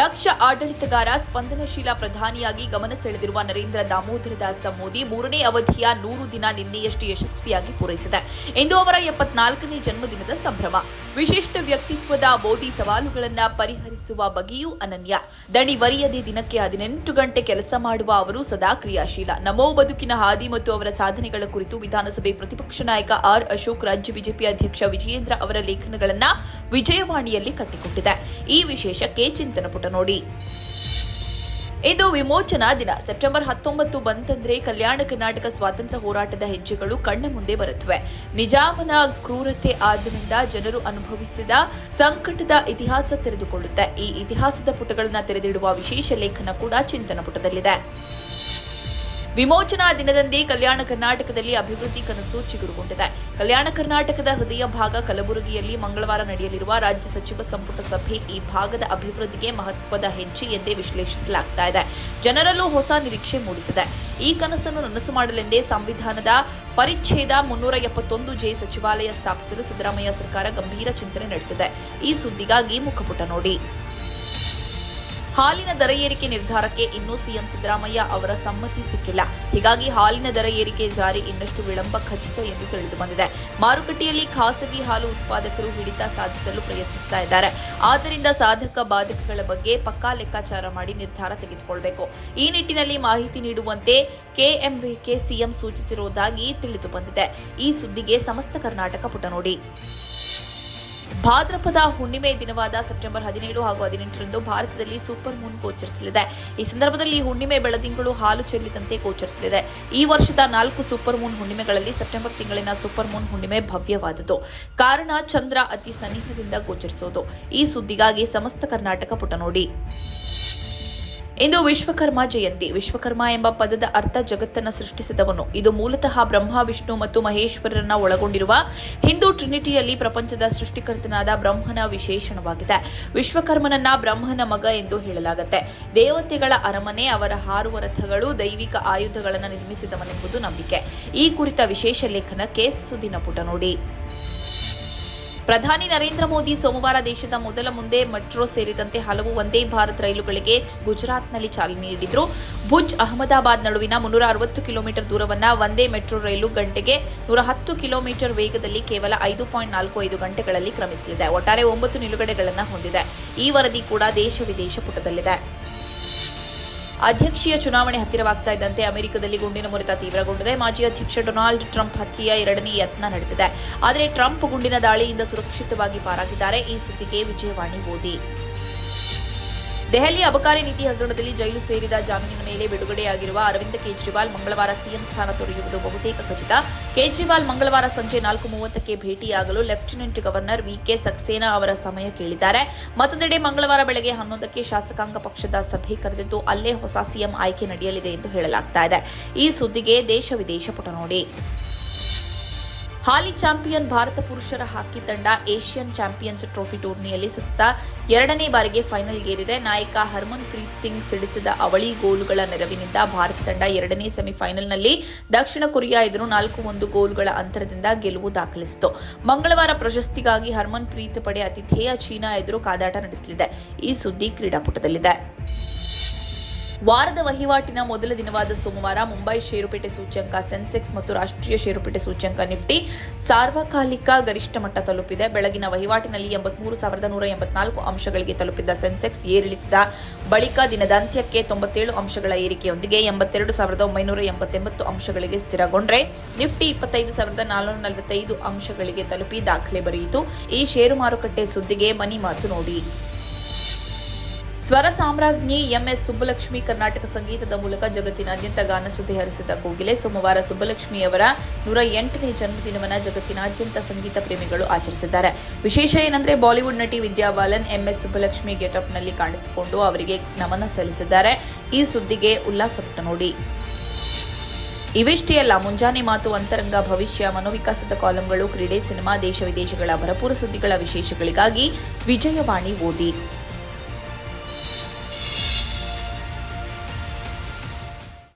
ದಕ್ಷ ಆಡಳಿತಗಾರ, ಸ್ಪಂದನಶೀಲ ಪ್ರಧಾನಿಯಾಗಿ ಗಮನ ಸೆಳೆದಿರುವ ನರೇಂದ್ರ ದಾಮೋದರ ದಾಸ ಮೋದಿ ಮೂರನೇ ಅವಧಿಯ ನೂರು ದಿನ ನಿನ್ನೆಯಷ್ಟು ಯಶಸ್ವಿಯಾಗಿ ಪೂರೈಸಿದೆ. ಇಂದು ಅವರ ಎಪ್ಪತ್ನಾಲ್ಕನೇ ಜನ್ಮದಿನದ ಸಂಭ್ರಮ. ವಿಶಿಷ್ಟ ವ್ಯಕ್ತಿತ್ವದ ಮೋದಿ ಸವಾಲುಗಳನ್ನು ಪರಿಹರಿಸುವ ಬಗೆಯೂ ಅನನ್ಯ. ದಣಿವರಿಯದೇ ದಿನಕ್ಕೆ ಹದಿನೆಂಟು ಗಂಟೆ ಕೆಲಸ ಮಾಡುವ ಅವರು ಸದಾ ಕ್ರಿಯಾಶೀಲ. ನಮೋ ಬದುಕಿನ ಹಾದಿ ಮತ್ತು ಅವರ ಸಾಧನೆಗಳ ಕುರಿತು ವಿಧಾನಸಭೆ ಪ್ರತಿಪಕ್ಷ ನಾಯಕ ಆರ್ ಅಶೋಕ್, ರಾಜ್ಯ ಬಿಜೆಪಿ ಅಧ್ಯಕ್ಷ ವಿಜಯೇಂದ್ರ ಅವರ ಲೇಖನಗಳನ್ನು ವಿಜಯವಾಣಿಯಲ್ಲಿ ಕಟ್ಟಿಕೊಟ್ಟಿದೆ. ಈ ವಿಶೇಷಕ್ಕೆ ಚಿಂತನ ಪುಟ ನೋಡಿ. ಇದು ವಿಮೋಚನಾ ದಿನ. ಸೆಪ್ಟೆಂಬರ್ ಹತ್ತೊಂಬತ್ತು ಬಂತಂದ್ರೆ ಕಲ್ಯಾಣ ಕರ್ನಾಟಕ ಸ್ವಾತಂತ್ರ್ಯ ಹೋರಾಟದ ಹೆಜ್ಜೆಗಳು ಕಣ್ಣ ಮುಂದೆ ಬರುತ್ತವೆ. ನಿಜಾಮನ ಕ್ರೂರತೆ ಆದ್ದರಿಂದ ಜನರು ಅನುಭವಿಸಿದ ಸಂಕಟದ ಇತಿಹಾಸ ತೆರೆದುಕೊಳ್ಳುತ್ತೆ. ಈ ಇತಿಹಾಸದ ಪುಟಗಳನ್ನ ತೆರೆದಿಡುವ ವಿಶೇಷ ಲೇಖನ ಕೂಡ ಚಿಂತನ ಪುಟದಲ್ಲಿದೆ. ವಿಮೋಚನಾ ದಿನದಂದೇ ಕಲ್ಯಾಣ ಕರ್ನಾಟಕದಲ್ಲಿ ಅಭಿವೃದ್ಧಿ ಕನಸು ಚಿಗುರುಗೊಂಡಿದೆ. ಕಲ್ಯಾಣ ಕರ್ನಾಟಕದ ಹೃದಯ ಭಾಗ ಕಲಬುರಗಿಯಲ್ಲಿ ಮಂಗಳವಾರ ನಡೆಯಲಿರುವ ರಾಜ್ಯ ಸಚಿವ ಸಂಪುಟ ಸಭೆ ಈ ಭಾಗದ ಅಭಿವೃದ್ಧಿಗೆ ಮಹತ್ವದ ಹೆಜ್ಜೆ ಎಂದೇ ವಿಶ್ಲೇಷಿಸಲಾಗ್ತಾ ಇದೆ. ಜನರಲ್ಲೂ ಹೊಸ ನಿರೀಕ್ಷೆ ಮೂಡಿಸಿದೆ. ಈ ಕನಸನ್ನು ನನಸು ಮಾಡಲೆಂದೇ ಸಂವಿಧಾನದ ಪರಿಚ್ಛೇದ ಮುನ್ನೂರ ಎಪ್ಪತ್ತೊಂದು ಜೆ ಸಚಿವಾಲಯ ಸ್ಥಾಪಿಸಲು ಸಿದ್ದರಾಮಯ್ಯ ಸರ್ಕಾರ ಗಂಭೀರ ಚಿಂತನೆ ನಡೆಸಿದೆ. ಈ ಸುದ್ದಿಗಾಗಿ ಮುಖಪುಟ ನೋಡಿ. ಹಾಲಿನ ದರ ಏರಿಕೆ ನಿರ್ಧಾರಕ್ಕೆ ಇನ್ನೂ ಸಿಎಂ ಸಿದ್ದರಾಮಯ್ಯ ಅವರ ಸಮ್ಮತಿ ಸಿಕ್ಕಿಲ್ಲ. ಹೀಗಾಗಿ ಹಾಲಿನ ದರ ಏರಿಕೆ ಜಾರಿ ಇನ್ನಷ್ಟು ವಿಳಂಬ ಖಚಿತ ಎಂದು ತಿಳಿದು ಬಂದಿದೆ. ಮಾರುಕಟ್ಟೆಯಲ್ಲಿ ಖಾಸಗಿ ಹಾಲು ಉತ್ಪಾದಕರು ಹಿಡಿತ ಸಾಧಿಸಲು ಪ್ರಯತ್ನಿಸ್ತಾ ಇದ್ದಾರೆ. ಆದ್ದರಿಂದ ಸಾಧಕ ಬಾಧಕಗಳ ಬಗ್ಗೆ ಪಕ್ಕಾ ಲೆಕ್ಕಾಚಾರ ಮಾಡಿ ನಿರ್ಧಾರ ತೆಗೆದುಕೊಳ್ಳಬೇಕು ಈ ನಿಟ್ಟಿನಲ್ಲಿ ಮಾಹಿತಿ ನೀಡುವಂತೆ ಕೆಎಂವಿಕೆ ಸಿಎಂ ಸೂಚಿಸಿರುವುದಾಗಿ ತಿಳಿದು ಬಂದಿದೆ. ಈ ಸುದ್ದಿಗೆ ಸಮಸ್ತ ಕರ್ನಾಟಕ ಪುಟ ನೋಡಿ ಭಾದ್ರಪದ ಹುಣ್ಣಿಮೆ ದಿನವಾದ ಸೆಪ್ಟೆಂಬರ್ ಹದಿನೇಳು ಹಾಗೂ ಹದಿನೆಂಟರಂದು ಭಾರತದಲ್ಲಿ ಸೂಪರ್ ಮೂನ್ ಗೋಚರಿಸಲಿದೆ. ಈ ಸಂದರ್ಭದಲ್ಲಿ ಹುಣ್ಣಿಮೆ ಬೆಳದಿಂಗಳು ಹಾಲು ಚೆಲ್ಲಿದಂತೆ ಗೋಚರಿಸಲಿದೆ. ಈ ವರ್ಷದ ನಾಲ್ಕು ಸೂಪರ್ ಮೂನ್ ಹುಣ್ಣಿಮೆಗಳಲ್ಲಿ ಸೆಪ್ಟೆಂಬರ್ ತಿಂಗಳಿನ ಸೂಪರ್ ಮೂನ್ ಹುಣ್ಣಿಮೆ ಭವ್ಯವಾದುದು ಕಾರಣ ಚಂದ್ರ ಅತಿ ಸನಿಹದಿಂದ ಗೋಚರಿಸೋದು. ಈ ಸುದ್ದಿಗಾಗಿ ಸಮಸ್ತ ಕರ್ನಾಟಕ ಪುಟ ನೋಡಿ ಇಂದು ವಿಶ್ವಕರ್ಮ ಜಯಂತಿ. ವಿಶ್ವಕರ್ಮ ಎಂಬ ಪದದ ಅರ್ಥ ಜಗತ್ತನ್ನು ಸೃಷ್ಟಿಸಿದವನು. ಇದು ಮೂಲತಃ ಬ್ರಹ್ಮ, ವಿಷ್ಣು ಮತ್ತು ಮಹೇಶ್ವರರನ್ನ ಒಳಗೊಂಡಿರುವ ಹಿಂದೂ ಟ್ರಿನಿಟಿಯಲ್ಲಿ ಪ್ರಪಂಚದ ಸೃಷ್ಟಿಕರ್ತನಾದ ಬ್ರಹ್ಮನ ವಿಶೇಷಣವಾಗಿದೆ. ವಿಶ್ವಕರ್ಮನನ್ನ ಬ್ರಹ್ಮನ ಮಗ ಎಂದು ಹೇಳಲಾಗುತ್ತೆ. ದೇವತೆಗಳ ಅರಮನೆ, ಅವರ ಹಾರುವ ರಥಗಳು ದೈವಿಕ ಆಯುಧಗಳನ್ನು ನಿರ್ಮಿಸಿದವನೆಂಬುದು ನಂಬಿಕೆ. ಈ ಕುರಿತ ವಿಶೇಷ ಲೇಖನಕ್ಕೆ ಸುದಿನ ಪುಟ ನೋಡಿ. ಪ್ರಧಾನಿ ನರೇಂದ್ರ ಮೋದಿ ಸೋಮವಾರ ದೇಶದ ಮೊದಲ ಮುಂದೆ ಮೆಟ್ರೋ ಸೇರಿದಂತೆ ಹಲವು ಒಂದೇ ಭಾರತ್ ರೈಲುಗಳಿಗೆ ಗುಜರಾತ್ನಲ್ಲಿ ಚಾಲನೆ ನೀಡಿದ್ರು. ಭುಜ್ ಅಹಮದಾಬಾದ್ ನಡುವಿನ ಮುನ್ನೂರ ಅರವತ್ತು ಕಿಲೋಮೀಟರ್ ದೂರವನ್ನ ಒಂದೇ ಮೆಟ್ರೋ ರೈಲು ಗಂಟೆಗೆ ನೂರ ಹತ್ತು ಕಿಲೋಮೀಟರ್ ವೇಗದಲ್ಲಿ ಕೇವಲ ಐದು ಪಾಯಿಂಟ್ ನಾಲ್ಕು ಐದು ಗಂಟೆಗಳಲ್ಲಿ ಕ್ರಮಿಸಲಿದೆ. ಒಟ್ಟಾರೆ ಒಂಬತ್ತು ನಿಲುಗಡೆಗಳನ್ನು ಹೊಂದಿದೆ. ಈ ವರದಿ ಕೂಡ ದೇಶ ವಿದೇಶ ಪುಟದಲ್ಲಿದೆ. ಅಧ್ಯಕ್ಷೀಯ ಚುನಾವಣೆ ಹತ್ತಿರವಾಗ್ತಾ ಇದ್ದಂತೆ ಅಮೆರಿಕದಲ್ಲಿ ಗುಂಡಿನ ಮುರಿತ ತೀವ್ರಗೊಂಡಿದೆ. ಮಾಜಿ ಅಧ್ಯಕ್ಷ ಡೊನಾಲ್ಡ್ ಟ್ರಂಪ್ ಹತ್ಯೆಯ ಎರಡನೇ ಯತ್ನ ನಡೆದಿದೆ. ಆದರೆ ಟ್ರಂಪ್ ಗುಂಡಿನ ದಾಳಿಯಿಂದ ಸುರಕ್ಷಿತವಾಗಿ ಪಾರಾಗಿದ್ದಾರೆ. ಈ ಸುದ್ದಿಗೆ ವಿಜಯವಾಣಿ ಓದಿ. ದೆಹಲಿ ಅಬಕಾರಿ ನೀತಿ ಹಗರಣದಲ್ಲಿ ಜೈಲು ಸೇರಿದ ಜಾಮೀನಿನ ಮೇಲೆ ಬಿಡುಗಡೆಯಾಗಿರುವ ಅರವಿಂದ ಕೇಜ್ರಿವಾಲ್ ಮಂಗಳವಾರ ಸಿಎಂ ಸ್ಥಾನ ತೊರೆಯುವುದು ಬಹುತೇಕ ಖಚಿತ. ಕೇಜ್ರಿವಾಲ್ ಮಂಗಳವಾರ ಸಂಜೆ ನಾಲ್ಕು ಮೂವತ್ತಕ್ಕೆ ಭೇಟಿಯಾಗಲು ಲೆಫ್ಟಿನೆಂಟ್ ಗವರ್ನರ್ ವಿಕೆ ಸಕ್ಸೇನಾ ಅವರ ಸಮಯ ಕೇಳಿದ್ದಾರೆ. ಮತ್ತೊಂದೆಡೆ ಮಂಗಳವಾರ ಬೆಳಗ್ಗೆ ಹನ್ನೊಂದಕ್ಕೆ ಶಾಸಕಾಂಗ ಪಕ್ಷದ ಸಭೆ ಕರೆದಿದ್ದು, ಅಲ್ಲೇ ಹೊಸ ಸಿಎಂ ಆಯ್ಕೆ ನಡೆಯಲಿದೆ ಎಂದು ಹೇಳಲಾಗ್ತಾ ಈ ಸುದ್ದಿಗೆ ದೇಶ ವಿದೇಶ ಪುಟ ನೋಡಿ ಹಾಲಿ ಚಾಂಪಿಯನ್ ಭಾರತ ಪುರುಷರ ಹಾಕಿ ತಂಡ ಏಷ್ಯನ್ ಚಾಂಪಿಯನ್ಸ್ ಟ್ರೋಫಿ ಟೂರ್ನಿಯಲ್ಲಿ ಸತತ ಎರಡನೇ ಬಾರಿಗೆ ಫೈನಲ್ ಗೇರಿದೆ ನಾಯಕ ಹರ್ಮನ್ ಪ್ರೀತ್ ಸಿಂಗ್ ಸಿಡಿಸಿದ ಅವಳಿ ಗೋಲುಗಳ ನೆರವಿನಿಂದ ಭಾರತ ತಂಡ ಎರಡನೇ ಸೆಮಿಫೈನಲ್ನಲ್ಲಿ ದಕ್ಷಿಣ ಕೊರಿಯಾ ಎದುರು ನಾಲ್ಕು ಒಂದು ಗೋಲುಗಳ ಅಂತರದಿಂದ ಗೆಲುವು ದಾಖಲಿಸಿತು. ಮಂಗಳವಾರ ಪ್ರಶಸ್ತಿಗಾಗಿ ಹರ್ಮನ್ ಪ್ರೀತ್ ಪಡೆ ಅತಿಥೇಯ ಚೀನಾ ಎದುರು ಕಾದಾಟ ನಡೆಸಲಿದೆ. ಈ ಸುದ್ದಿ ಕ್ರೀಡಾಪುಟದಲ್ಲಿದೆ. ವಾರದ ವಹಿವಾಟಿನ ಮೊದಲ ದಿನವಾದ ಸೋಮವಾರ ಮುಂಬೈ ಷೇರುಪೇಟೆ ಸೂಚ್ಯಂಕ ಸೆನ್ಸೆಕ್ಸ್ ಮತ್ತು ರಾಷ್ಟ್ರೀಯ ಷೇರುಪೇಟೆ ಸೂಚ್ಯಂಕ ನಿಫ್ಟಿ ಸಾರ್ವಕಾಲಿಕ ಗರಿಷ್ಠ ಮಟ್ಟ ತಲುಪಿದೆ. ಬೆಳಗಿನ ವಹಿವಾಟಿನಲ್ಲಿ ಎಂಬತ್ಮೂರು ಸಾವಿರದ ನೂರ ಎಂಬತ್ನಾಲ್ಕು ಅಂಶಗಳಿಗೆ ತಲುಪಿದ್ದ ಸೆನ್ಸೆಕ್ಸ್ ಏರಿಳಿತದ ಬಳಿಕ ದಿನದಾಂತ್ಯಕ್ಕೆ ತೊಂಬತ್ತೇಳು ಅಂಶಗಳ ಏರಿಕೆಯೊಂದಿಗೆ ಎಂಬತ್ತೆರಡು ಸಾವಿರದ ಒಂಬೈನೂರ ಎಂಬತ್ತೆಂಬತ್ತು ಅಂಶಗಳಿಗೆ ಸ್ಥಿರಗೊಂಡ್ರೆ, ನಿಫ್ಟಿ ಇಪ್ಪತ್ತೈದು ಸಾವಿರದ ನಾಲ್ನೂರ ನಲವತ್ತೈದು ಅಂಶಗಳಿಗೆ ತಲುಪಿ ದಾಖಲೆ ಬರೆಯಿತು. ಈ ಷೇರು ಮಾರುಕಟ್ಟೆ ಸುದ್ದಿಗೆ ಮನಿ ಮಾತು ನೋಡಿ. ಸ್ವರ ಸಾಮ್ರಾಜ್ಞಿ ಎಂಎಸ್ ಸುಬ್ಬಲಕ್ಷ್ಮಿ ಕರ್ನಾಟಕ ಸಂಗೀತದ ಮೂಲಕ ಜಗತ್ತಿನಾದ್ಯಂತ ಗಾನಸುದ್ದಿ ಹರಿಸಿದ ಕೋಗಿಲೆ, ಸೋಮವಾರ ಸುಬ್ಬಲಕ್ಷ್ಮಿಯವರ ನೂರ ಎಂಟನೇ ಜನ್ಮದಿನವನ್ನು ಜಗತ್ತಿನಾದ್ಯಂತ ಸಂಗೀತ ಪ್ರೇಮಿಗಳು ಆಚರಿಸಿದ್ದಾರೆ. ವಿಶೇಷ ಏನಂದ್ರೆ ಬಾಲಿವುಡ್ ನಟಿ ವಿದ್ಯಾ ಬಾಲನ್ ಎಂಎಸ್ ಸುಬ್ಬಲಕ್ಷ್ಮಿ ಗೆಟಪ್ನಲ್ಲಿ ಕಾಣಿಸಿಕೊಂಡು ಅವರಿಗೆ ನಮನ ಸಲ್ಲಿಸಿದ್ದಾರೆ. ಈ ಸುದ್ದಿಗೆ ಉಲ್ಲಾಸಪಟ್ಟ ನೋಡಿ. ಇವಿಷ್ಟೇ ಅಲ್ಲ, ಮುಂಜಾನೆ ಮಾತು ಅಂತರಂಗ, ಭವಿಷ್ಯ, ಮನೋವಿಕಾಸದ ಕಾಲಂಗಳು, ಕ್ರೀಡೆ, ಸಿನಿಮಾ, ದೇಶ ವಿದೇಶಗಳ ಭರಪೂರ ಸುದ್ದಿಗಳ ವಿಶೇಷಗಳಿಗಾಗಿ ವಿಜಯವಾಣಿ ಓದಿ.